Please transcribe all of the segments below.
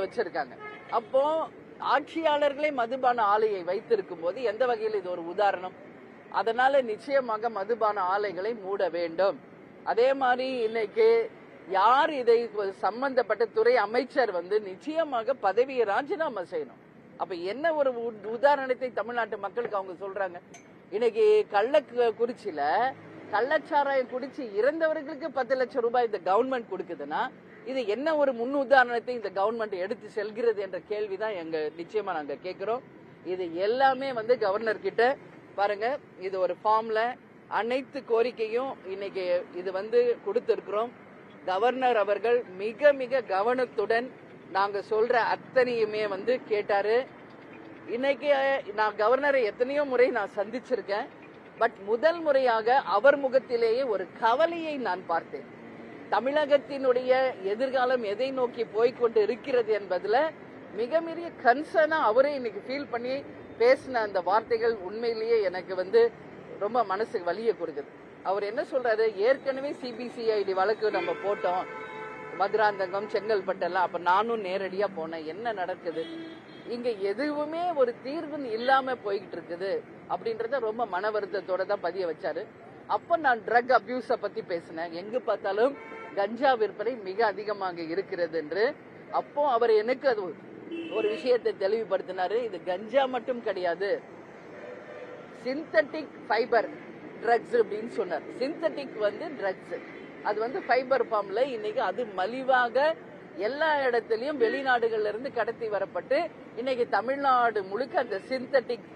வச்சிருக்காங்க. அப்போ ஆட்சியாளர்களே மதுபான ஆலையை வைத்திருக்கும் போது எந்த வகையில் இது ஒரு உதாரணம்? அதனால நிச்சயமாக மதுபான ஆலைகளை மூட வேண்டும். அதே மாதிரி இன்னைக்கு யார் இதை சம்பந்தப்பட்ட துறை அமைச்சர் வந்து நிச்சயமாக பதவியை ராஜினாமா செய்யணும். அப்ப என்ன ஒரு உ- உதாரணத்தை தமிழ்நாட்டு மக்களுக்கு அவங்க சொல்றாங்க? இன்னைக்கு கள்ளக்குறிச்சியில கள்ளச்சாராயம் குடிச்சு இறந்தவர்களுக்கு பத்து லட்சம் ரூபாய் இந்த கவர்மெண்ட் கொடுக்குதுன்னா இது என்ன ஒரு முன் உதாரணத்தை இந்த கவர்மெண்ட் எடுத்து செல்கிறது என்ற கேள்விதான் எங்க நிச்சயமா நாங்க கேட்கிறோம். இது எல்லாமே வந்து கவர்னர் கிட்ட பாருங்க இது ஒரு ஃபார்ம்ல அனைத்து கோரிக்கையும் இன்னைக்கு இது வந்து கொடுத்திருக்கிறோம். கவர்னர் அவர்கள் மிக மிக கவனத்துடன் நாங்க சொல்ற அத்தனையுமே வந்து கேட்டாரு. இன்னைக்கு நான் கவர்னரை எத்தனையோ முறை நான் சந்திச்சிருக்கேன். பட் முதல் முறையாக அவர் முகத்திலேயே ஒரு கவலையை நான் பார்த்தேன். தமிழகத்தினுடைய எதிர்காலம் எதை நோக்கி போய்க்கொண்டு இருக்கிறது என்பதுல மிக மிக கன்சர்னா அவரே இன்னைக்கு ஃபீல் பண்ணி பேசின அந்த வார்த்தைகள் உண்மையிலேயே எனக்கு வந்து ரொம்ப மனசுக்கு வலிய கொடுக்குது. அவர் என்ன சொல்றாரு? ஏற்கனவே சிபிசிஐடி வழக்கு நம்ம போட்டோம். மதுராந்தகம் செங்கல்பட்டெல்லாம் அப்ப நானும் நேரடியா போனேன். என்ன நடக்குது? இங்க எதுவுமே ஒரு தீர்வு இல்லாம போய்கிட்டு இருக்குது அப்படின்றத ரொம்ப மன வருத்தத்தோட தான் பதிய வச்சாரு. அப்ப நான் ட்ரக் அபியூஸ பத்தி பேசினேன். எங்க பார்த்தாலும் கஞ்சா விற்பனை மிக அதிகமாக இருக்கிறது என்று அப்போ அவர் எனக்கு அது ஒரு விஷயத்தை தெளிவுபடுத்தினாரு. இது கஞ்சா மட்டும் கிடையாது. சிந்தட்டிக் ஃபைபர் ட்ரக்ஸ் அப்படின்னு சொன்னார். சிந்தட்டிக் வந்து ட்ரக்ஸ் அது வந்து ஃபைபர் ஃபார்ம்ல இன்னைக்கு அது மலிவாக எல்லா இடத்துலயும் வெளிநாடுகள்ல இருந்து கடத்தி வரப்பட்டு இன்னைக்கு தமிழ்நாடு முழுக்க அந்த சிந்தட்டிக்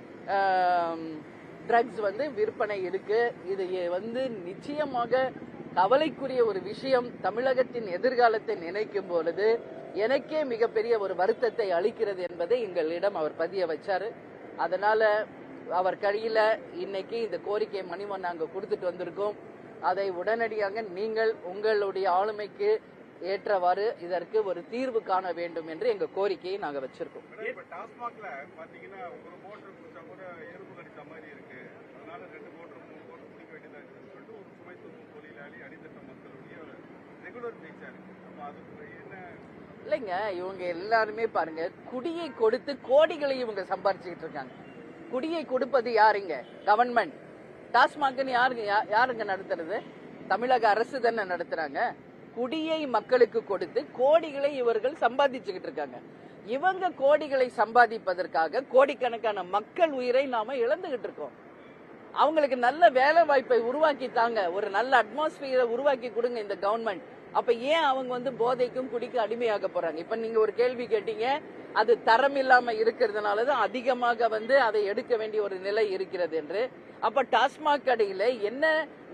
ட்ரக்ஸ் வந்து விற்பனை இருக்கு. இது வந்து நிச்சயமாக கவலைக்குரிய ஒரு விஷயம் தமிழகத்தின் எதிர்காலத்தை நினைக்கும் பொழுது எனக்கே மிகப்பெரிய ஒரு வருத்தத்தை அளிக்கிறது என்பதை எங்களிடம் அவர் பதிய வச்சாரு. அதனால அவர் கையில இன்னைக்கு இந்த கோரிக்கை மணிமன் நாங்க கொடுத்துட்டு வந்திருக்கோம். அதை உடனடியாக நீங்கள் உங்களுடைய ஆளுமைக்கு ஏற்றவாறு இதற்கு ஒரு தீர்வு காண வேண்டும் என்று எங்க கோரிக்கையை நாங்க வச்சிருக்கோம். டாஸ்மாக்ல பாத்தீங்கன்னா ஒரு மோட்டர் குடிச்சா கூட எறும்பு கடிச்ச மாதிரி இருக்கு. அதனால ரெண்டு மோட்டர் மூணு மோட்டர் குடிக்க வேண்டியதா இருக்குன்னு சொல்லிட்டு ஒரு சுமை தூக்கும் தொழிலாளி அடித்தட்ட மக்களுடைய ரெகுலர் பேச்சா இருக்கு. அப்ப அதுக்கு என்ன இல்லைங்க இவங்க எல்லாருமே பாருங்க குடியை கொடுத்து கோடிகளை இவங்க சம்பாரிச்சுக்கிட்டு இருக்காங்க. குடியை கொடுப்பது யாருங்க? கவர்மெண்ட் டாஸ்மாக்னு யாருங்க யாருங்க நடத்துறது? தமிழக அரசு தானே நடத்துறாங்க. குடியை மக்களுக்கு கொடுத்து கோடிகளை இவர்கள் சம்பாதிச்சுக்கிட்டு இருக்காங்க. இவங்க கோடிகளை சம்பாதிப்பதற்காக கோடிக்கணக்கான மக்கள் உயிரை நாம இழந்துகிட்டு இருக்கோம். அவங்களுக்கு நல்ல வேலை வாய்ப்பை உருவாக்கி தாங்க ஒரு நல்ல அட்மாஸ்பியரை உருவாக்கி கொடுங்க இந்த கவர்மெண்ட் அப்ப ஏன் அவங்க வந்து போதைக்கும் குடிக்கு அடிமையாக போறாங்க? இப்ப நீங்க ஒரு கேள்வி கேட்டீங்க அது தரம் இல்லாம இருக்கிறதுனாலதான் அதிகமாக வந்து அதை எடுக்க வேண்டிய ஒரு நிலை இருக்கிறது என்று. அப்ப டாஸ்மாக் கடையில என்ன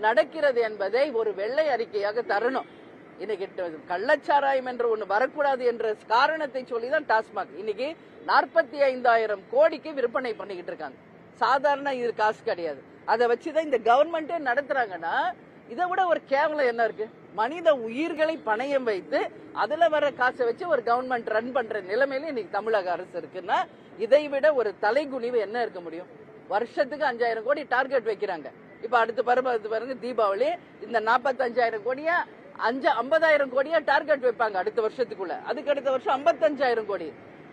நடக்கிறது என்பதை ஒரு வெள்ளை அறிக்கையாக தரணும். இன்னைக்கு கள்ளச்சாராயம் என்று ஒண்ணு வரக்கூடாது என்ற காரணத்தை சொல்லி தான் டாஸ்மாக். இன்னைக்கு நாற்பத்தி ஐந்தாயிரம் கோடிக்கு விற்பனை பண்ணிக்கிட்டு இருக்காங்க. சாதாரண இது காசு கிடையாது. அதை வச்சுதான் இந்த கவர்மெண்டே நடத்துறாங்கன்னா இதை விட ஒரு கேவலம் என்ன இருக்கு? மனித உயிர்களை பணயம் வைத்து அதுல வர காசை வச்சு ஒரு கவர்மெண்ட் ரன் பண்ற நிலைமையில இன்னைக்கு தமிழக அரசு இருக்குன்னா இதை விட ஒரு தலைகுனிவு என்ன இருக்க முடியும்? வருஷத்துக்கு அஞ்சாயிரம் கோடி டார்கெட் வைக்கிறாங்க. இப்ப அடுத்து பாருங்க பாருங்க தீபாவளி இந்த நாற்பத்தஞ்சாயிரம் கோடியா அஞ்சு ஐம்பதாயிரம் கோடியா டார்கெட் வைப்பாங்க அடுத்த வருஷத்துக்குள்ள. அதுக்கு அடுத்த வருஷம் ஐம்பத்தஞ்சாயிரம் கோடி.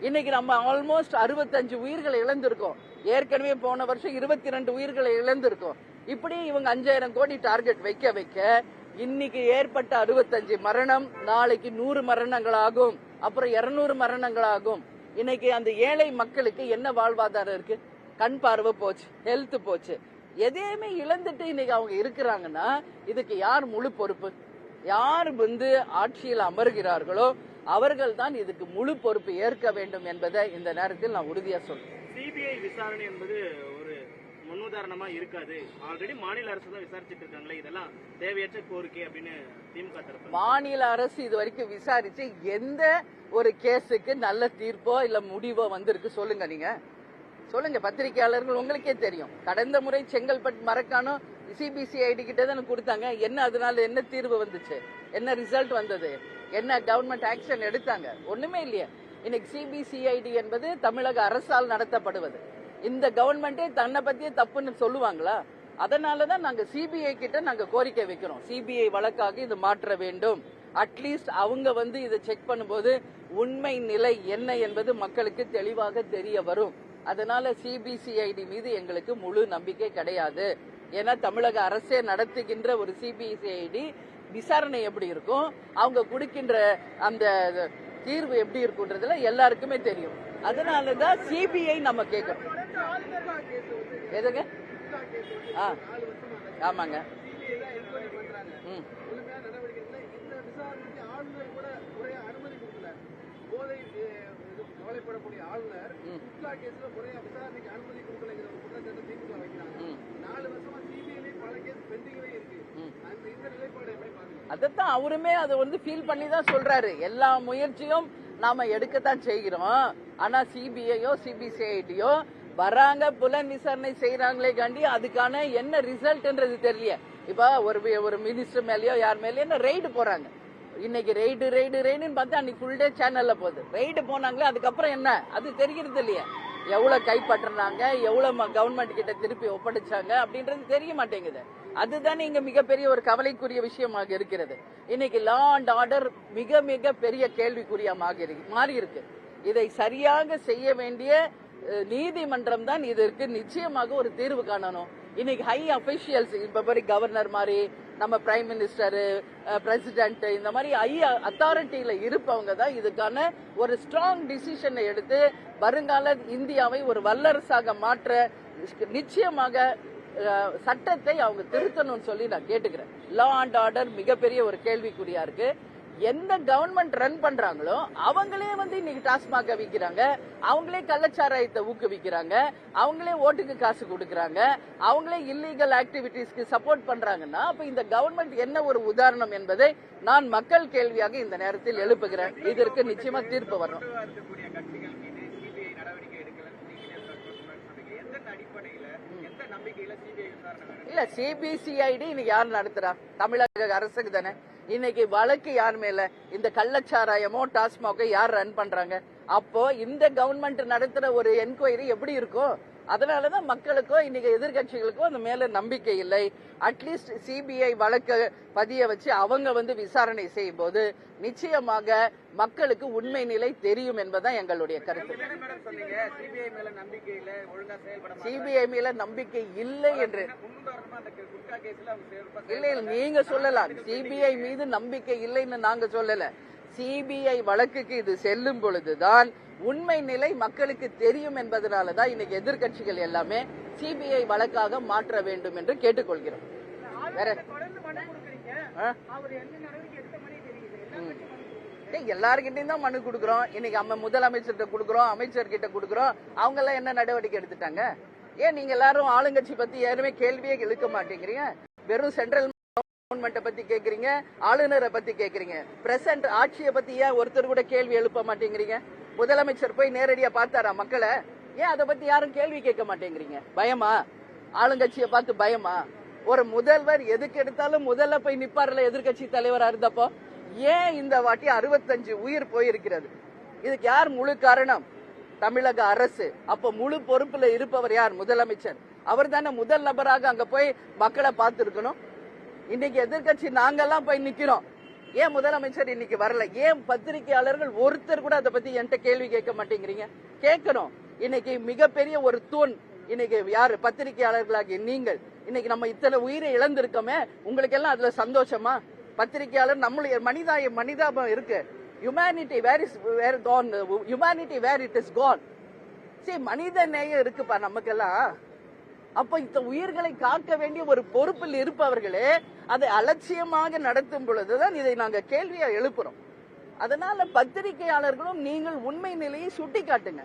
இன்னைக்கு நம்ம ஆல்மோஸ்ட் அறுபத்தஞ்சு உயிர்களை இழந்திருக்கோம். ஏற்கனவே போன வருஷம் இருபத்தி ரெண்டு உயிர்களை இழந்திருக்கோம். இப்படி இவங்க அஞ்சாயிரம் கோடி டார்கெட் வைக்க வைக்க இன்னைக்கு ஏற்பட்ட அறுபத்தஞ்சு மரணம் நாளைக்கு நூறு மரணங்கள் ஆகும் அப்புறம் இருநூறு மரணங்கள் ஆகும் இன்னைக்கு அந்த ஏழை மக்களுக்கு என்ன வாழ்வாதாரம் இருக்கு? கண் பார்வை போச்சு ஹெல்த் போச்சு. எதையுமே இழந்துட்டு இன்னைக்கு அவங்க இருக்கிறாங்கன்னா இதுக்கு யார் முழு பொறுப்பு? யார் வந்து ஆட்சியில் அமர்கிறார்களோ அவர்கள் தான் இதுக்கு முழு பொறுப்பு ஏற்க வேண்டும் என்பதை இந்த நேரத்தில் நான் உறுதியா சொல்றேன். சிபிஐ விசாரணை என்பது ஒரு முன்னுதாரணமா இருக்காது. ஆல்ரெடி மாநில அரசு தான் விசாரிச்சுட்டு இருக்காங்களே இதெல்லாம் தேவையற்ற கோரிக்கை அப்படின்னு திமுக தரப்பு மாநில அரசு இது வரைக்கும் விசாரிச்சு எந்த ஒரு கேஸுக்கு நல்ல தீர்ப்போ இல்ல முடிவோ வந்திருக்கு சொல்லுங்க நீங்க. சொல்லுங்க பத்திரிகையாளர்கள் உங்களுக்கே தெரியும். கடந்த முறை செங்கல்பட்டு மரக்கானோ சிபிசிஐடி கிட்ட தானே கொடுத்தாங்க. என்ன அதனால என்ன தீர்வு வந்துச்சு? என்ன ரிசல்ட் வந்தது? என்ன கவர்மெண்ட் ஆக்ஷன் எடுத்தாங்க? ஒண்ணுமே இல்லையே. இன்னைக்கு சிபிசிஐடி என்பது தமிழக அரசால் நடத்தப்படுவது. இந்த கவர்மெண்டே தன்னை பத்தியே தப்புன்னு சொல்லுவாங்களா? அதனாலதான் நாங்க சிபிஐ கிட்ட நாங்க கோரிக்கை வைக்கிறோம். சிபிஐ வழக்காக இது மாற்ற வேண்டும். அட்லீஸ்ட் அவங்க வந்து இதை செக் பண்ணும்போது உண்மை நிலை என்ன என்பது மக்களுக்கு தெளிவாக தெரிய வரும். அதனால சிபிசிஐடி மீது எங்களுக்கு முழு நம்பிக்கை கிடையாது. ஏன்னா தமிழக அரசே நடத்துகின்ற ஒரு சிபிசிஐடி விசாரணை எப்படி இருக்கும்? அவங்க கொடுக்கின்ற அந்த தீர்வு எப்படி இருக்குன்றதுல எல்லாருக்குமே தெரியும். அதனால தான் சிபிஐ நம்ம கேட்கறோம் எதுங்க? ஆ. ஆமாங்க. ம். போதை கவலைப்படக்கூடிய ஆளுநர் கேஸ்ல முறையா விசாரணைக்கு அனுமதி கொடுக்கலைங்கிற ஒரு குற்றச்சாட்டை திமுக வைக்கிறாங்க ம் நாலு வருஷமா சிபிஐ பல கேஸ் பெண்டிங்லே இருக்கு ம் அந்த இந்த நிலைப்பாடு எப்படி பாக்குறீங்க அதைத்தான் அவருமே அதை வந்து ஃபீல் பண்ணி தான் சொல்றாரு. எல்லா முயற்சியும் நாம எடுக்கத்தான் செய்கிறோம். ஆனா சிபிஐயோ சிபிசிஐடியோ வராங்க புலன் விசாரணை செய்யறாங்களே காண்டி அதுக்கான என்ன ரிசல்ட்ன்றது தெரியல. இப்ப ஒரு ஒரு மினிஸ்டர் மேலேயோ யார் மேலேயோ என்ன ரெய்டு போறாங்க. இன்னைக்கு ரெய்டு ரெய்டு ரெய்டுன்னு பார்த்தா அன்னைக்கு ஃபுல் டே சேனல்ல போகுது. ரெய்டு போனாங்களே அதுக்கப்புறம் என்ன? அது தெரிகிறது இல்லையா. எவ்வளவு கைப்பற்றினாங்க எவ்வளவு கவர்மெண்ட் கிட்ட திருப்பி ஒப்படைச்சாங்க அப்படின்றது தெரிய மாட்டேங்குது. அதுதானே இங்க மிகப்பெரிய ஒரு கவலைக்குரிய விஷயமாக இருக்கிறது. இன்னைக்கு லா அண்ட் ஆர்டர் மிக மிக பெரிய கேள்விக்குரியமாக மாறி இருக்கு. இதை சரியாக செய்ய வேண்டிய நீதிமன்றம் தான் இதற்கு நிச்சயமாக ஒரு தீர்வு காணணும். இன்னைக்கு ஹை அபிஷியல்ஸ் இப்ப மாதிரி கவர்னர் மாதிரி நம்ம பிரைம் மினிஸ்டர் பிரசிடென்ட் இந்த மாதிரி ஐ அத்தாரிட்டியில இருப்பவங்க தான் இதுக்கான ஒரு ஸ்ட்ராங் டிசிஷனை எடுத்து வருங்கால இந்தியாவை ஒரு வல்லரசாக மாற்ற நிச்சயமாக சட்டத்தை அவங்க திருத்தணும்னு சொல்லி நான் கேட்டுக்கிறேன். லா அண்ட் ஆர்டர் மிகப்பெரிய ஒரு கேள்விக்குறியா இருக்கு. எந்த கவர்மெண்ட் ரன் பண்றாங்களோ அவங்களே வந்து இன்னைக்கு டாஸ்மாக விக்கிறாங்க. அவங்களே கள்ளச்சாராயத்தை ஊக்குவிக்கிறாங்க. அவங்களே ஓட்டுக்கு காசு கொடுக்கறாங்க. அவங்களே இல்லீகல் ஆக்டிவிட்டீஸ்க்கு சப்போர்ட் பண்றாங்கன்னா அப்ப இந்த கவர்மெண்ட் என்ன ஒரு உதாரணம் என்பதை நான் மக்கள் கேள்வியாக இந்த நேரத்தில் எழுப்புகிறேன். இதற்கு நிச்சயமா தீர்ப்பு விசாரணை இல்ல சிபிசிஐடி இன்னைக்கு யார் நடத்துறா? தமிழக அரசுக்கு தானே. இன்னைக்கு வழக்கு யார் மேல? இந்த கள்ளச்சாராயமோ டாஸ்மாகோ யார் ரன் பண்றாங்க? அப்போ இந்த கவர்மெண்ட் நடத்துற ஒரு என்கொயரி எப்படி இருக்கும் அதனாலதான் மக்களுக்கோ இன்னைக்கு எதிர்கட்சிகளுக்கோ அந்த மேல நம்பிக்கை இல்லை. அட்லீஸ்ட் சிபிஐ வழக்க பதிய வச்சு அவங்க வந்து விசாரணை செய்யும் போது நிச்சயமாக மக்களுக்கு உண்மை நிலை தெரியும் என்பதுதான் எங்களுடைய கருத்து. சிபிஐ மேல நம்பிக்கை இல்ல என்று இல்ல இல்ல நீங்க சொல்லலாம். சிபிஐ மீது நம்பிக்கை இல்லைன்னு நாங்க சொல்லல. சிபிஐ வழக்குக்கு இது செல்லும் பொழுதுதான் உண்மை நிலை மக்களுக்கு தெரியும் என்பதனாலதான் இன்னைக்கு எதிர்கட்சிகள் எல்லாமே சிபிஐ வழக்காக மாற்ற வேண்டும் என்று கேட்டுக்கொள்கிறோம். வேற ஆ? தான் மனு கொடுக்குறோம். இன்னைக்கு நம்ம முதலமைச்சர்கிட்ட கொடுக்குறோம் அமைச்சர்கிட்ட கொடுக்குறோம். அவங்க எல்லாம் என்ன நடவடிக்கை எடுத்துட்டாங்க? ஏன் நீங்க எல்லாரும் ஆளுங்கட்சி பத்தி யாருமே கேள்வியே இழுக்க மாட்டேங்கிறீங்க? வெறும் சென்ட்ரல் கவர்மெண்ட்டை பத்தி கேக்குறீங்க ஆளுநரை பத்தி கேக்குறீங்க. பிரசன்ட் ஆட்சியை பத்தி ஏன் ஒருத்தர் கூட கேள்வி எழுப்ப மாட்டேங்கிறீங்க? முதலமைச்சர் போய் நேரடியா பார்த்தாரா மக்களை? ஏன் அதை பத்தி யாரும் கேள்வி கேட்க மாட்டேங்கிறீங்க? பயமா? ஆளுங்கட்சியை பார்த்து பயமா? ஒரு முதல்வர் எதுக்கு எடுத்தாலும் முதல்ல போய் நிப்பார்ல எதிர்கட்சி தலைவரா இருந்தப்போ? ஏன் இந்த வாட்டி அறுபத்தஞ்சு உயிர் போயிருக்கிறது? இதுக்கு யார் முழு காரணம்? தமிழக அரசு. அப்ப முழு பொறுப்புல இருப்பவர் யார்? முதலமைச்சர். அவர் தானே முதல் நபராக அங்க போய் மக்களை பார்த்திருக்கணும். இன்னைக்கு எதிர்க்கட்சி நாங்கெல்லாம் போய் நிக்கிறோம். ஏன் முதலமைச்சர் இன்னைக்கு வரல? ஏன் பத்திரிகையாளர்கள் ஒருத்தர் கூட அதை பத்தி என்கிட்ட கேள்வி கேட்க மாட்டேங்கிறீங்க? கேட்கணும். இன்னைக்கு மிகப்பெரிய ஒரு தூண். இன்னைக்கு யாரு? பத்திரிகையாளர்களாகிய நீங்கள். இன்னைக்கு நம்ம இத்தனை உயிரை இழந்திருக்கோமே? உங்களுக்கு எல்லாம் அதுல சந்தோஷமா? பத்திரிகையாளர் நம்மளுடைய மனிதாய மனிதாபம் இருக்கு. Humanity where is where gone humanity where it is gone சரி மனித நேயம் இருக்குப்பா நமக்கெல்லாம். அப்ப இந்த உயிர்களை காக்க வேண்டிய ஒரு பொறுப்பில் இருப்பவர்களே அதை அலட்சியமாக நடத்தும் பொழுதுதான் இதை நாங்க கேள்வியா எழுப்புறோம். அதனால பத்திரிகையாளர்களும் நீங்கள் உண்மை நிலையை சுட்டி காட்டுங்க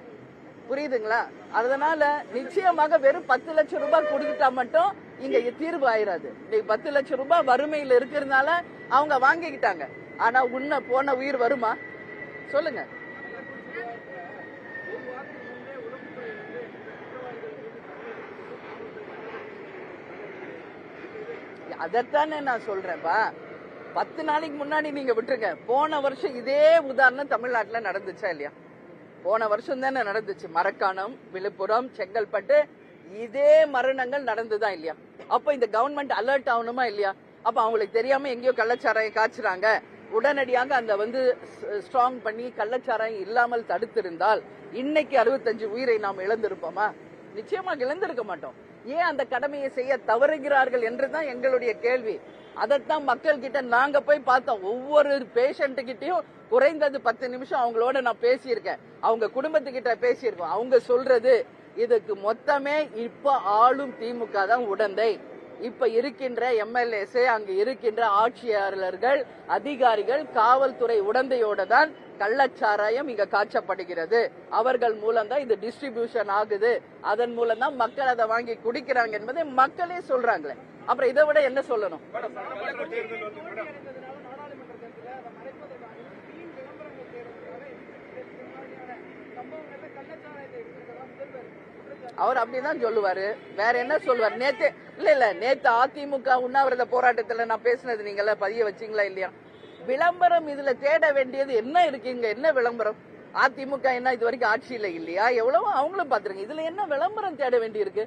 புரியுதுங்களா? அதனால நிச்சயமாக வெறும் பத்து லட்சம் ரூபாய் கொடுத்துட்டா மட்டும் இங்க தீர்வு ஆயிராது. இன்னைக்கு பத்து லட்சம் ரூபாய் வறுமையில இருக்கிறதுனால அவங்க வாங்கிக்கிட்டாங்க. ஆனா உன்ன போன உயிர் வருமா? சொல்லுங்க. அதைத்தானே நான் சொல்றேன்ப்பா பத்து நாளைக்கு முன்னாடி நீங்க விட்டுருங்க. போன வருஷம் இதே உதாரணம் தமிழ்நாட்டுல நடந்துச்சா இல்லையா? போன வருஷம் தானே நடந்துச்சு. மரக்காணம் விழுப்புரம் செங்கல்பட்டு இதே மரணங்கள் நடந்துதான் இல்லையா? அப்ப இந்த கவர்மெண்ட் அலர்ட் ஆகணுமா இல்லையா? அப்ப அவங்களுக்கு தெரியாம எங்கேயோ கள்ளச்சாராயம் காய்ச்சுறாங்க. உடனடியாக அந்த வந்து ஸ்ட்ராங் பண்ணி கள்ளச்சாராயம் இல்லாமல் தடுத்திருந்தால் இன்னைக்கு அறுபத்தஞ்சு உயிரை நாம் இழந்திருப்போமா? நிச்சயமாக இழந்திருக்க மாட்டோம். ஏன் அந்த கடமையை செய்ய தவறுகிறார்கள் என்றுதான் எங்களுடைய கேள்வி. அதைத்தான் மக்கள் கிட்ட நாங்க போய் பார்த்தோம். ஒவ்வொரு பேஷண்ட் கிட்டயும் குறைந்தது பத்து நிமிஷம் அவங்களோட நான் பேசியிருக்கேன். அவங்க குடும்பத்துக்கிட்ட பேசியிருக்கோம். அவங்க சொல்றது இதுக்கு மொத்தமே இப்ப ஆளும் திமுக தான் உடந்தை. இப்ப இருக்கின்ற எம்எல்ஏஸ் அங்க இருக்கின்ற ஆட்சியாளர்கள் அதிகாரிகள் காவல்துறை உடந்தையோட தான் கள்ளச்சாராயம் இங்க காய்ச்சப்படுகிறது அவர்கள் மூலம் தான் இது டிஸ்ட்ரிபியூஷன் ஆகுது. அதன் மூலம் தான் மக்கள் அதை வாங்கி குடிக்கிறாங்க என்பதை மக்களே சொல்றாங்களே. அப்புறம் இதை விட என்ன சொல்லணும்? அவர் அப்படிதான் சொல்லுவாரு. வேற என்ன சொல்லுவார்? நேத்து இல்ல இல்ல நேத்து அதிமுக உண்ணாவிரத போராட்டத்துல நான் பேசினது நீங்கள பதிய வச்சீங்களா இல்லையா? விளம்பரம் இதுல தேட வேண்டியது என்ன இருக்குங்க என்ன விளம்பரம்? அதிமுக என்ன இது வரைக்கும் ஆட்சியில இல்லையா? எவ்வளவோ அவங்களும் பாத்துருங்க இதுல என்ன விளம்பரம் தேட வேண்டியிருக்கு?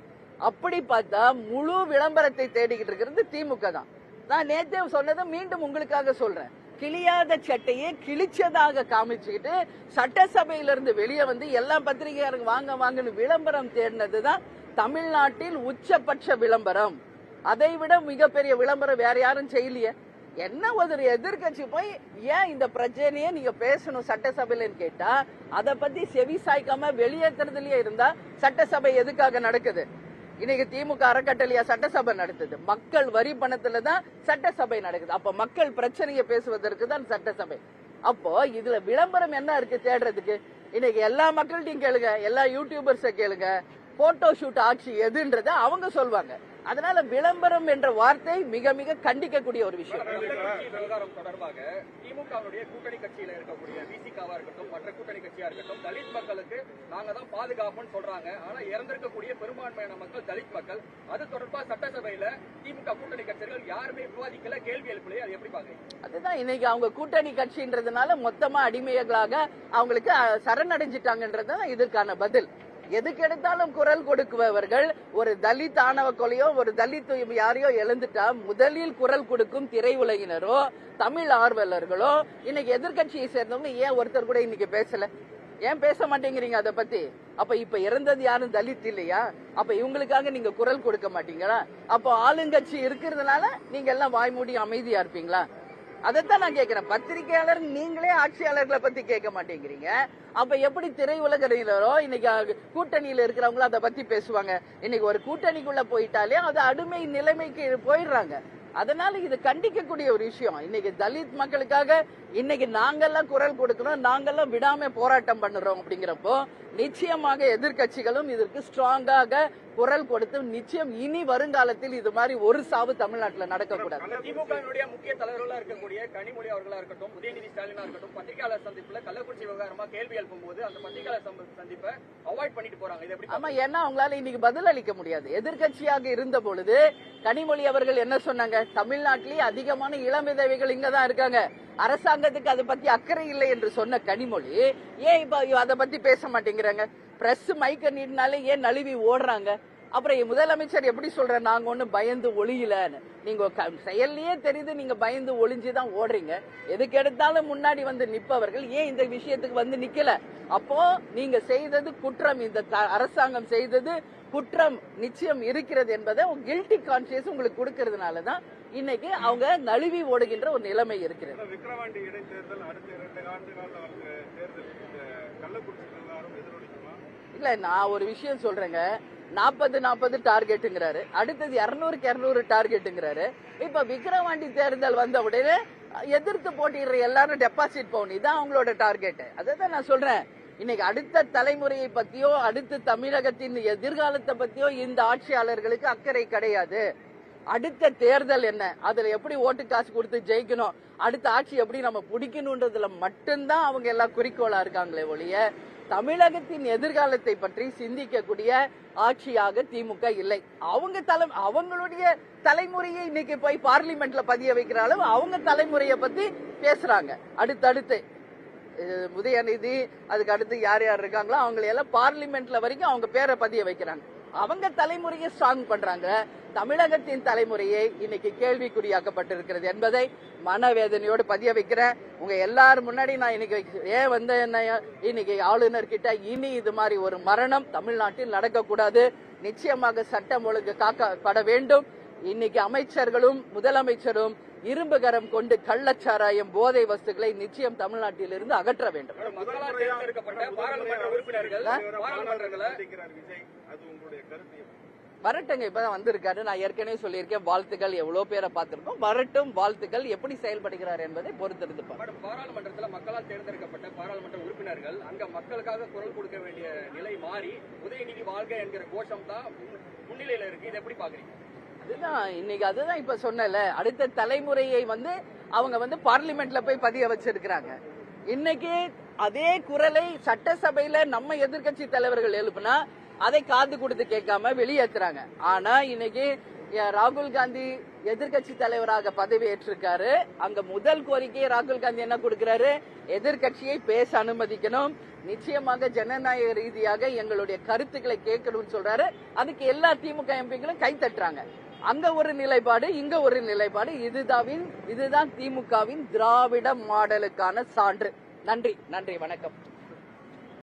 அப்படி பார்த்தா முழு விளம்பரத்தை தேடிக்கிட்டு இருக்கிறது திமுக தான். நான் நேத்தே சொன்னதை மீண்டும் உங்களுக்காக சொல்றேன். கிளியாத சட்டையை கிழிச்சதாக காமிச்சுக்கிட்டு சட்டசபையிலிருந்து வெளியே வந்து எல்லா பத்திரிகையாளர்கள் வாங்க வாங்கன்னு விளம்பரம் தேடினதுதான் தமிழ்நாட்டில் உச்சபட்ச விளம்பரம். அதை விட மிகப்பெரிய விளம்பரம் வேற யாரும் செய்யலையே. என்ன ஒரு எதிர்க்கட்சி போய் ஏன் இந்த பிரச்சனையை நீங்க பேசணும் சட்டசபையிலன்னு கேட்டா அதை பத்தி செவி சாய்க்காம வெளியேற்றுறதுலயே இருந்தா சட்டசபை எதுக்காக நடக்குது? இன்னைக்கு திமுக அறக்கட்டளையா சட்டசபை நடத்துது. மக்கள் வரி பணத்துல தான் சட்டசபை நடக்குது. அப்ப மக்கள் பிரச்சனையை பேசுவதற்கு தான் சட்டசபை. அப்போ இதுல விளம்பரம் என்ன இருக்கு தேடுறதுக்கு? இன்னைக்கு எல்லா மக்கள்கிட்டையும் கேளுங்க எல்லா யூடியூபர்ஸ கேளுங்க போட்டோ ஷூட் ஆட்சி எதுன்றத அவங்க சொல்வாங்க. அதனால விளம்பரம் என்ற வார்த்தை மிக மிக கண்டிக்கக்கூடிய ஒரு விஷயம். தொடர்பாக திமுகவுடைய கூட்டணி கட்சியில இருக்கக்கூடிய விசிகாவா இருக்கட்டும் மற்ற கூட்டணி கட்சியா இருக்கட்டும் தலித் மக்களுக்கு நாங்க தான் பாதுகாப்புன்னு சொல்றாங்க. ஆனா இறந்திருக்கக்கூடிய பெரும்பான்மையான மக்கள் தலித் மக்கள் அது தொடர்பா சட்டசபையில திமுக கூட்டணி கட்சிகள் யாருமே விவாதிக்கல கேள்வி எழுப்பலையே. அது எப்படி பாக்குறீங்க அதுதான் இன்னைக்கு அவங்க கூட்டணி கட்சின்றதுனால மொத்தமா அடிமைகளாக அவங்களுக்கு அஹ், சரணடைஞ்சிட்டாங்கன்றது தான் இதற்கான பதில். எதுக்கு எடுத்தாலும் குரல் கொடுக்குபவர்கள்? ஒரு தலித் ஆணவ கொலையோ ஒரு தலித் யாரையோ எழுந்துட்டா முதலில் குரல் கொடுக்கும் திரையுலகினரோ தமிழ் ஆர்வலர்களோ இன்னைக்கு எதிர்க்கட்சியை சேர்ந்தவங்க ஏன் ஒருத்தர் கூட இன்னைக்கு பேசல? ஏன் பேச மாட்டேங்கிறீங்க அதை பத்தி? அப்ப இப்ப இறந்தது யாரும் தலித் இல்லையா? அப்ப இவங்களுக்காக நீங்க குரல் கொடுக்க மாட்டீங்களா? அப்போ ஆளுங்கட்சி இருக்கிறதுனால நீங்க எல்லாம் வாய்மூடி அமைதியா இருப்பீங்களா? அதைத்தான் நான் கேட்கிறேன் பத்திரிகையாளர் நீங்களே ஆட்சியாளர்களை பத்தி கேட்க மாட்டேங்கிறீங்க. அப்ப எப்படி திரையுலகினரோ இன்னைக்கு கூட்டணியில இருக்கிறவங்களும் அதை பத்தி பேசுவாங்க. இன்னைக்கு ஒரு கூட்டணிக்குள்ள போயிட்டாலே அது அடிமை நிலைமைக்கு போயிடுறாங்க. அதனால இது கண்டிக்கக்கூடிய ஒரு விஷயம். இன்னைக்கு தலித் மக்களுக்காக இன்னைக்கு நாங்கெல்லாம் குரல் கொடுக்கிறோம் நாங்கெல்லாம் விடாம போராட்டம் பண்ணுறோம் அப்படிங்கிறப்போ நிச்சயமாக எதிர்க்கட்சிகளும் இதற்கு ஸ்ட்ராங்காக குரல் கொடுத்து நிச்சயம் இனி வருங்காலத்தில் இது மாதிரி ஒரு சாவு தமிழ்நாட்டுல நடக்கக்கூடாது. திமுகவினுடைய முக்கிய தலைவர்களா இருக்கக்கூடிய கனிமொழி அவர்களா இருக்கட்டும் உதயநிதி ஸ்டாலினா இருக்கட்டும் பத்திரிகையாளர் சந்திப்புல கள்ளக்குறிச்சி விவகாரமா கேள்வி எழுப்பும் போது அந்த பத்திரிகையாளர் சந்திப்பை அவாய்ட் பண்ணிட்டு போறாங்க. இது எப்படி ஆமா ஏன்னா அவங்களால இன்னைக்கு பதில் அளிக்க முடியாது. எதிர்க்கட்சியாக இருந்த பொழுது கனிமொழி அவர்கள் என்ன சொன்னாங்க? தமிழ்நாட்டிலேயே அதிகமான இளம் விதவைகள் இங்க தான் இருக்காங்க. அரசாங்கத்துக்கு அதை பத்தி அக்கறை இல்லை என்று சொன்ன கனிமொழி ஏன் இப்ப அதை பத்தி பேச மாட்டேங்கிறாங்க? பிரஸ் மைக்க நீடினாலே ஏன் நழுவி ஓடுறாங்க? அப்புறம் முதலமைச்சர் எப்படி சொல்ற நாங்க ஒண்ணு பயந்து ஒளியலன்னு. நீங்க செயல்லயே தெரியுது நீங்க பயந்து ஒளிஞ்சுதான் ஓடுறீங்க. எதுக்கு எடுத்தாலும் முன்னாடி வந்து நிப்பவர்கள் ஏன் இந்த விஷயத்துக்கு வந்து நிக்கல? அப்போ நீங்க செய்தது குற்றம். இந்த அரசாங்கம் செய்தது குற்றம். நிச்சயம் இருக்கிறது என்பதை கில்ட்டி கான்சியஸ் உங்களுக்கு கொடுக்கறதுனால தான் இன்னைக்கு அவங்க நழுவி ஓடுகின்ற ஒரு நிலைமை இருக்கிறது. விக்கிரவாண்டி இடைத்தேர்தல் அடுத்த இரண்டு தேர்தல் கள்ளக்குறிச்சி இல்ல நான் ஒரு விஷயம் சொல்றேங்க. நாற்பது நாற்பது டார்கெட்டுங்கிறாரு அடுத்தது இரநூறுக்கு இரநூறு டார்கெட்டுங்கிறாரு இப்ப விக்ரவாண்டி தேர்தல் வந்த உடனே எதிர்த்து போட்டிடுற எல்லாரும் டெபாசிட் போகணும். இதான் அவங்களோட டார்கெட் அதை தான் நான் சொல்றேன். இன்னைக்கு அடுத்த தலைமுறையை பத்தியோ அடுத்த தமிழகத்தின் எதிர்காலத்தை பத்தியோ இந்த ஆட்சியாளர்களுக்கு அக்கறை கிடையாது. அடுத்த தேர்தல் என்ன? அதுல எப்படி ஓட்டு காசு கொடுத்து ஜெயிக்கணும்? அடுத்த ஆட்சி எப்படி நம்ம பிடிக்கணுன்றதுல மட்டும்தான் அவங்க எல்லாம் குறிக்கோளா இருக்காங்களே ஒழிய தமிழகத்தின் எதிர்காலத்தை பற்றி சிந்திக்கக்கூடிய ஆட்சியாக திமுக இல்லை. அவங்க தலை அவங்களுடைய தலைமுறையை இன்னைக்கு போய் பார்லிமெண்ட்ல பதிய வைக்கிற அளவு அவங்க தலைமுறையை பத்தி பேசுறாங்க. அடுத்தடுத்து உதயநிதி அதுக்கு அடுத்து யார் யார் இருக்காங்களோ அவங்களை எல்லாம் பார்லிமெண்ட்ல வரைக்கும் அவங்க பேரை பதிய வைக்கிறாங்க. அவங்க தலைமுறையை ஸ்ட்ராங் பண்றாங்க. தமிழகத்தின் தலைமுறையை இன்னைக்கு கேள்விக்குறியாக்கப்பட்டிருக்கிறது என்பதை மனவேதனையோடு பதிய வைக்கிறேன். உங்க எல்லாரும் முன்னாடி நான் இன்னைக்கு ஏன் வந்து என்ன இன்னைக்கு ஆளுநர் கிட்ட இனி இது மாதிரி ஒரு மரணம் தமிழ்நாட்டில் நடக்கக்கூடாது. நிச்சயமாக சட்டம் ஒழுங்கு காக்கப்பட வேண்டும். இன்னைக்கு அமைச்சர்களும் முதலமைச்சரும் இரும்புகரம் கொண்டு கள்ளச்சாராயம் போதை வஸ்துக்களை நிச்சயம் தமிழ்நாட்டில் இருந்து அகற்ற வேண்டும். மேடம், மக்களால் தேர்ந்தெடுக்கப்பட்ட பாராளுமன்ற உறுப்பினர்கள் வரட்டுங்க இப்பதான் வந்திருக்காரு. நான் ஏற்கனவே சொல்லியிருக்கேன் வாழ்த்துக்கள் எவ்வளவு பேரை பார்த்திருக்கோம். வரட்டும் வாழ்த்துக்கள் எப்படி செயல்படுகிறார் என்பதை பொறுத்திருந்து பாராளுமன்றத்துல மக்களால் தேர்ந்தெடுக்கப்பட்ட பாராளுமன்ற உறுப்பினர்கள் அங்க மக்களுக்காக குரல் கொடுக்க வேண்டிய நிலை மாறி உதயநிதி வாழ்க என்கிற கோஷம் தான் முன்- முன்னிலையில இருக்கு. இதை எப்படி பாக்குறீங்க அதுதான் இன்னைக்கு அதுதான் இப்ப சொன்னல அடுத்த தலைமுறையை வந்து அவங்க வந்து பார்லிமெண்ட்ல போய் பதிய வச்சிருக்கிறாங்க. இன்னைக்கு அதே குரலை சட்டசபையில நம்ம எதிர்க்கட்சி தலைவர்கள் எழுப்புனா அதை காது கொடுத்து கேட்காம வெளியேற்றுறாங்க ஆனா இன்னைக்கு ராகுல் காந்தி எதிர்க்கட்சி தலைவராக பதவி ஏற்றிருக்காரு அங்க முதல் கோரிக்கையை ராகுல் காந்தி என்ன கொடுக்கிறாரு? எதிர்க்கட்சியை பேச அனுமதிக்கணும். நிச்சயமாக ஜனநாயக ரீதியாக எங்களுடைய கருத்துக்களை கேட்கணும்னு சொல்றாரு. அதுக்கு எல்லா திமுக எம்பிங்களும் கை தட்டுறாங்க. அங்க ஒரு நிலைப்பாடு இங்க ஒரு நிலைப்பாடு. இதுதான் இதுதான் திமுகவின் திராவிட மாடலுக்கான சான்று. நன்றி நன்றி வணக்கம்.